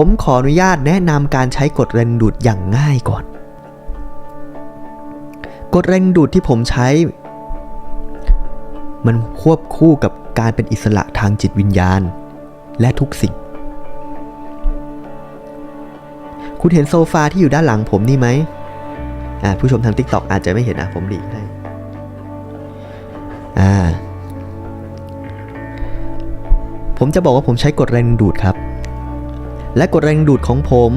ผมขออนุญาตแนะนำการใช้กฎแรงดูดอย่างง่ายก่อน กฎแรงดูดที่ผมใช้ มันควบคู่กับการเป็นอิสระทางจิตวิญญาณ และทุกสิ่ง คุณเห็นโซฟาที่อยู่ด้านหลังผมนี่ไหมผู้ชมทาง t ิ k t o k อาจจะไม่เห็นอะผมหลีกให้ผมจะบอกว่าผมใช้กฎแรงดูดครับ และกฎแรงดูดของผม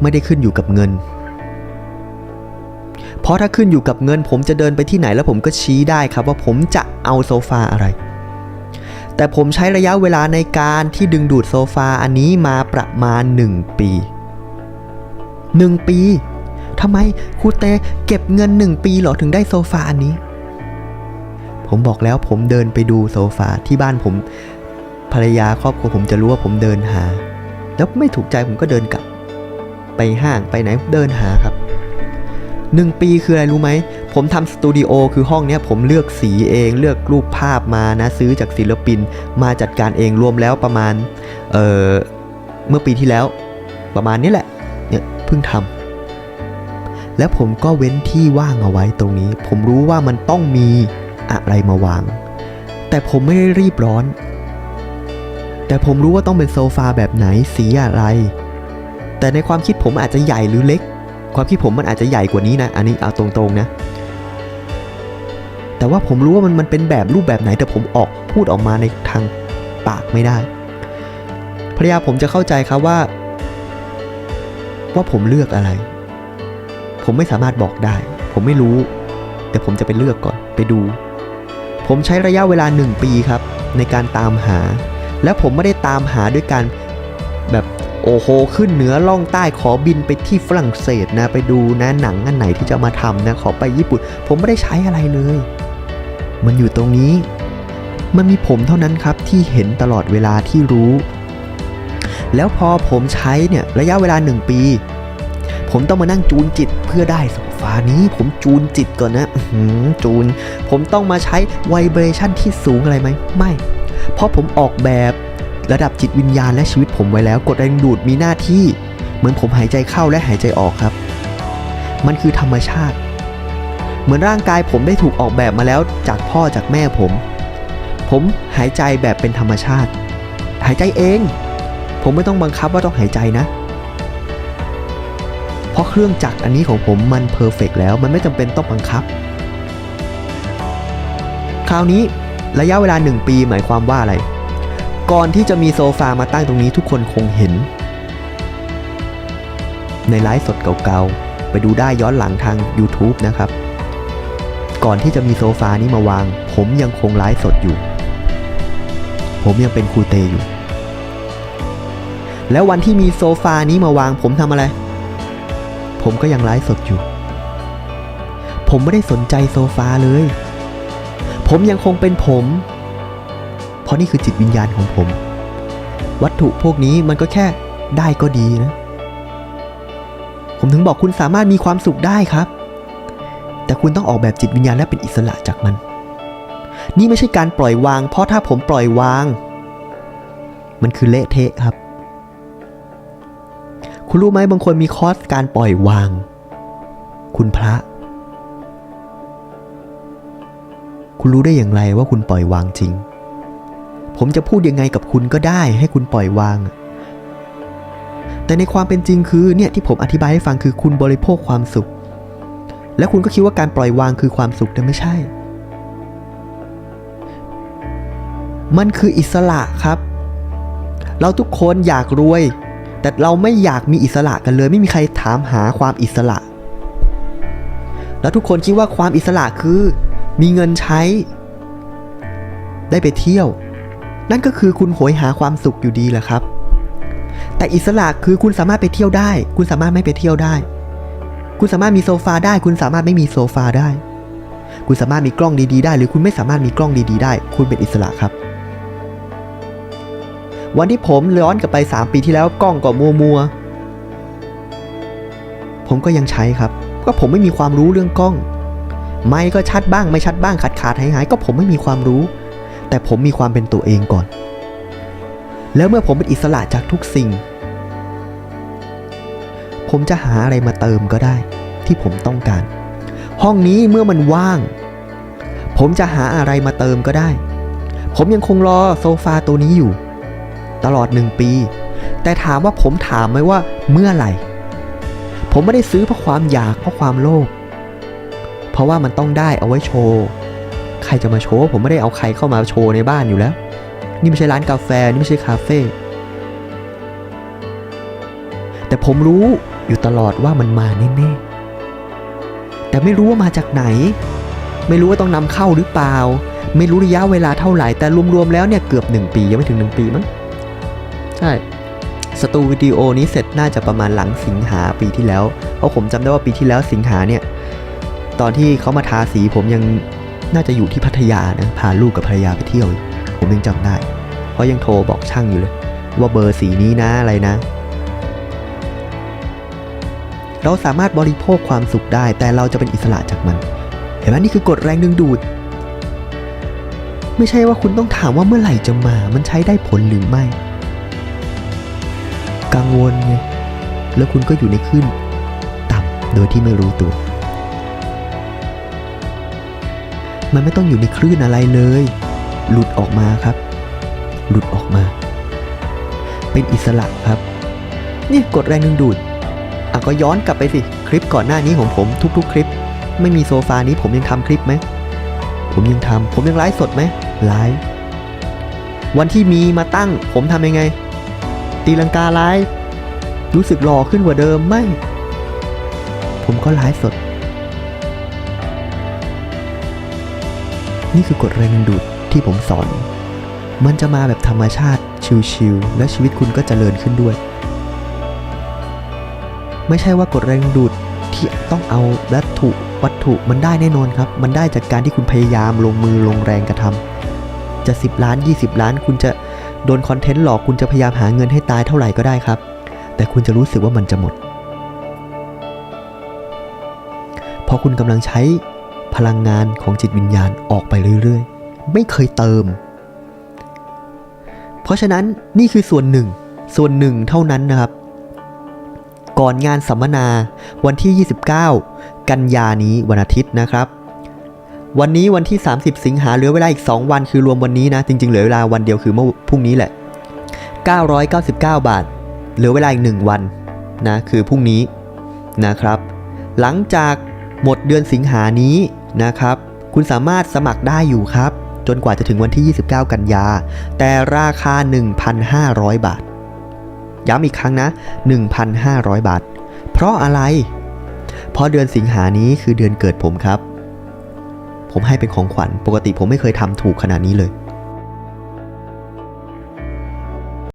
ไม่ได้ขึ้นอยู่กับเงิน เพราะถ้าขึ้นอยู่กับเงิน ผมจะเดินไปที่ไหนแล้วผมก็ชี้ได้ครับว่าผมจะเอาโซฟาอะไร แต่ผมใช้ระยะเวลาในการที่ดึงดูดโซฟาอันนี้มาประมาณ 1 ปี 1 ปีทำไมครูเตเก็บเงิน 1 ปีเหรอถึงได้โซฟาอันนี้ ผมบอกแล้วผมเดินไปดูโซฟาที่บ้านผม ภรรยาครอบครัวผมจะรู้ว่าผมเดินหา แล้วไม่ถูกใจผมก็เดินกลับ ไปห้างไปไหนเดินหาครับหนึ่งปีคืออะไรรู้ไหม ผมทำสตูดิโอคือห้องเนี้ยผมเลือกสีเองเลือกรูปภาพมานะซื้อจากศิลปินมาจัดการเองรวมแล้วประมาณ เออเมื่อปีที่แล้ว ประมาณนี้แหละเนี่ยเพิ่งทำแล้วผมก็เว้นที่ว่างเอาไว้ตรงนี้ ผมรู้ว่ามันต้องมีอะไรมาวาง แต่ผมไม่ได้รีบร้อน แต่ผมรู้ว่าต้องเป็นโซฟาแบบไหนสีอะไร แต่ในความคิดผมอาจจะใหญ่หรือเล็ก ความคิดผมมันอาจจะใหญ่กว่านี้นะ อันนี้เอาตรงๆนะ แต่ว่าผมรู้ว่ามันมันเป็นแบบรูปแบบไหน แต่ผมออกพูดออกมาในทางปากไม่ได้ภรรยาผมจะเข้าใจครับว่า ว่าผมเลือกอะไร ผมไม่สามารถบอกได้ ผมไม่รู้ แต่ผมจะไปเลือกก่อนไปดู ผมใช้ระยะเวลาหนึ่งปีครับ ในการตามหา และผมไม่ได้ตามหาด้วยการแบบโอ้โหขึ้นเหนือล่องใต้ขอบินไปที่ฝรั่งเศสนะไปดูนะหนังอันไหนที่จะมาทำนะขอไปญี่ปุ่น ผมไม่ได้ใช้อะไรเลย มันอยู่ตรงนี้ มันมีผมเท่านั้นครับที่เห็นตลอดเวลาที่รู้ แล้วพอผมใช้เนี่ยระยะเวลาหนึ่งปี ผมต้องมานั่งจูนจิตเพื่อได้โซฟานี้ ผมจูนจิตก่อนนะจูน ผมต้องมาใช้ไวเบรชั่นที่สูงอะไรไหมไม่ เพราะผมออกแบบระดับจิตวิญญาณและชีวิตผมไว้แล้วกดแรงดูดมีหน้าที่ เหมือนผมหายใจเข้าและหายใจออกครับ มันคือธรรมชาติ เหมือนร่างกายผมได้ถูกออกแบบมาแล้วจากพ่อจากแม่ผม ผมหายใจแบบเป็นธรรมชาติ หายใจเอง ผมไม่ต้องบังคับว่าต้องหายใจนะ เพราะเครื่องจักรอันนี้ของผมมันเพอร์เฟกแล้ว มันไม่จำเป็นต้องบังคับ คราวนี้ ระยะเวลา 1 ปีหมายความว่าอะไร ก่อนที่จะมีโซฟามาตั้งตรงนี้ทุกคนคงเห็น ในไลฟ์สดเก่าๆ ไปดูได้ย้อนหลังทาง YouTube นะครับ ก่อนที่จะมีโซฟานี้มาวาง ผมยังคงไลฟ์สดอยู่ ผมยังเป็นครูเตอยู่ แล้ววันที่มีโซฟานี้มาวาง ผมทำอะไร ผมก็ยังไลฟ์สดอยู่ ผมไม่ได้สนใจโซฟาเลย ผมยังคงเป็นผม เพราะนี่คือจิตวิญญาณของผม วัตถุพวกนี้มันก็แค่ได้ก็ดีนะ ผมถึงบอกคุณสามารถมีความสุขได้ครับ แต่คุณต้องออกแบบจิตวิญญาณและเป็นอิสระจากมัน นี่ไม่ใช่การปล่อยวาง เพราะถ้าผมปล่อยวาง มันคือเละเทะครับ คุณรู้ไหมบางคนมีคอร์สการปล่อยวาง คุณพระ คุณรู้ได้อย่างไรว่าคุณปล่อยวางจริง ผมจะพูดยังไงกับคุณก็ได้ให้คุณปล่อยวาง แต่ในความเป็นจริงคือเนี่ยที่ผมอธิบายให้ฟังคือคุณบริโภคความสุข และคุณก็คิดว่าการปล่อยวางคือความสุขแต่ไม่ใช่ มันคืออิสระครับ เราทุกคนอยากรวย แต่เราไม่อยากมีอิสระกันเลย ไม่มีใครถามหาความอิสระ แล้วทุกคนคิดว่าความอิสระคือ มีเงินใช้ ได้ไปเที่ยว นั่นก็คือคุณโหยหาความสุขอยู่ดีแหละครับ แต่อิสระคือคุณสามารถไปเที่ยวได้ คุณสามารถไม่ไปเที่ยวได้ คุณสามารถมีโซฟาได้ คุณสามารถไม่มีโซฟาได้ คุณสามารถมีกล้องดีๆ ได้ หรือคุณไม่สามารถมีกล้องดีๆ ได้ คุณเป็นอิสระครับ วันที่ผมย้อนกลับไป 3 ปีที่แล้วกล้องก็มัวมัวผมก็ยังใช้ครับ ก็ผมไม่มีความรู้เรื่องกล้อง ไม่ก็ชัดบ้างไม่ชัดบ้างขาดขาดหายหายก็ผมไม่มีความรู้ แต่ผมมีความเป็นตัวเองก่อน แล้วเมื่อผมเป็นอิสระจากทุกสิ่ง ผมจะหาอะไรมาเติมก็ได้ ที่ผมต้องการ ห้องนี้เมื่อมันว่าง ผมจะหาอะไรมาเติมก็ได้ ผมยังคงรอโซฟาตัวนี้อยู่ ตลอดหนึ่งปี แต่ถามว่าผมถามไหมว่าเมื่อไหร่ ผมไม่ได้ซื้อเพราะความอยากเพราะความโลภ ราะว่ามันต้องได้เอาไว้โชว์ ใครจะมาโชว์ ผมไม่ได้เอาใครเข้ามาโชว์ในบ้านอยู่แล้ว นี่ไม่ใช่ร้านกาแฟ นี่ไม่ใช่คาเฟ่แต่ผมรู้อยู่ตลอดว่ามันมาแน่ๆแต่ไม่รู้ว่ามาจากไหน ไม่รู้ว่าต้องนำเข้าหรือเปล่า ไม่รู้ระยะเวลาเท่าไหร่ แต่รวมๆแล้วเนี่ยเกือบ 1 ปียังไม่ถึง 1 ปีมั้ง ใช่สตูวิดีโอนี้เสร็จน่าจะประมาณหลังสิงหาปีที่แล้ว เพราะผมจำได้ว่าปีที่แล้วสิงหาเนี่ย ตอนที่เขามาทาสีผมยังน่าจะอยู่ที่พัทยานะพาลูกกับภรรยาไปเที่ยว ผมยังจำได้ เพราะยังโทรบอกช่างอยู่เลย ว่าเบอร์สีนี้นะอะไรนะ เราสามารถบริโภคความสุขได้ แต่เราจะเป็นอิสระจากมัน เห็นไหมนี่คือกฎแรงดึงดูด ไม่ใช่ว่าคุณต้องถามว่าเมื่อไหร่จะมา มันใช้ได้ผลหรือไม่ กังวลไงแล้วคุณก็อยู่ในคลื่นต่ำโดยที่ไม่รู้ตัว มันไม่ต้องอยู่ในคลื่นอะไรเลย หลุดออกมาครับ หลุดออกมา เป็นอิสระครับ นี่กดแรงดึงดูดอะก็ย้อนกลับไปสิ คลิปก่อนหน้านี้ของผมทุกๆ คลิป ไม่มีโซฟานี้ผมยังทำคลิปไหม ผมยังทำผมยังไลฟ์สดไหมไลฟ์วันที่มีมาตั้ง ผมทำยังไง ตีลังกาไลฟ์รู้สึกหล่อขึ้นกว่าเดิมไม่ ผมก็ไลฟ์สด นี่คือกฎแรงดึงดูดที่ผมสอน มันจะมาแบบธรรมชาติชิลๆและชีวิตคุณก็จเจริญขึ้นด้วย ไม่ใช่ว่ากฎแรงดูดที่ต้องเอาวัตถุวัตถุมันได้แน่นอนครับ มันได้จากการที่คุณพยายามลงมือลงแรงกระทำจะ 10 ล้าน 20 ล้าน คุณจะโดนคอนเทนต์หลอกคุณจะพยายามหาเงินให้ตายเท่าไหร่ก็ได้ครับ แต่คุณจะรู้สึกว่ามันจะหมดเพราะคุณกำลังใช้ พลังงานของจิตวิญญาณออกไปเรื่อยๆ ไม่เคยเติม เพราะฉะนั้นนี่คือส่วนหนึ่ง ส่วนหนึ่งเท่านั้นนะครับ ก่อนงานสัมมนาวันที่ 29 กันยานี้วันอาทิตย์นะครับ วันนี้วันที่ 30 สิงหาเหลือเวลาอีก 2 วันคือรวมวันนี้นะ จริงๆ เหลือเวลาวันเดียวคือเมื่อพรุ่งนี้แหละ 999 บาท เหลือเวลาอีก 1 วันนะคือพรุ่งนี้นะครับ หลังจากหมดเดือนสิงหานี้ นะครับ คุณสามารถสมัครได้อยู่ครับ จนกว่าจะถึงวันที่ 29 กันยา แต่ราคา 1,500 บาท ย้ำอีกครั้งนะ 1,500 บาท เพราะอะไร เพราะเดือนสิงหานี้คือเดือนเกิดผมครับ ผมให้เป็นของขวัญ ปกติผมไม่เคยทำถูกขนาดนี้เลย